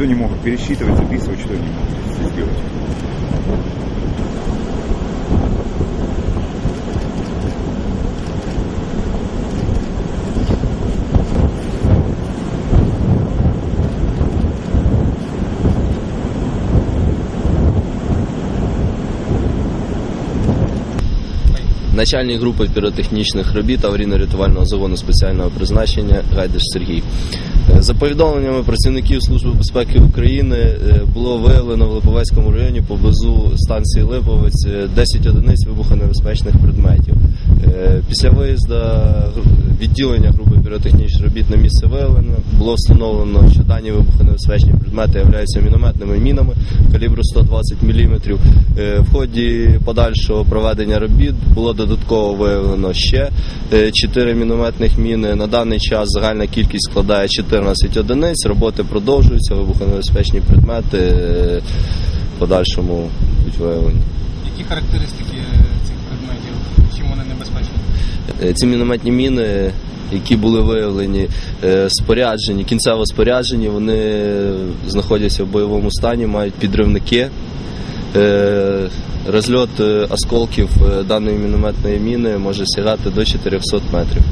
что не могут пересчитывать, записывать, что они могут сделать. Начальник групи піротехнічних робіт аварійно-рятувального загону спеціального призначення Гайдеш Сергій. Е, За повідомленнями працівників Служби безпеки України е, було виявлено в Липовецькому районі поблизу станції Липовець е, 10 одиниць вибухонебезпечних предметів. Е, Після виїзду відділення групи піротехнічних робіт на місце виявлено було встановлено, що дані вибухонебезпечні предмети являються мінометними мінами калібру 120 мм. В ході подальшого проведення робіт було додатково виявлено ще 4 мінометних міни. На даний час загальна кількість складає 14 одиниць. Роботи продовжуються, вибухонебезпечні предмети е, в подальшому будуть виявлені. Які характеристики Ці мінометні міни, які були виявлені, е, споряджені, кінцево споряджені, вони знаходяться в бойовому стані, мають підривники. Е, Розльот е, осколків е, даної мінометної міни може сягати до 400 метрів.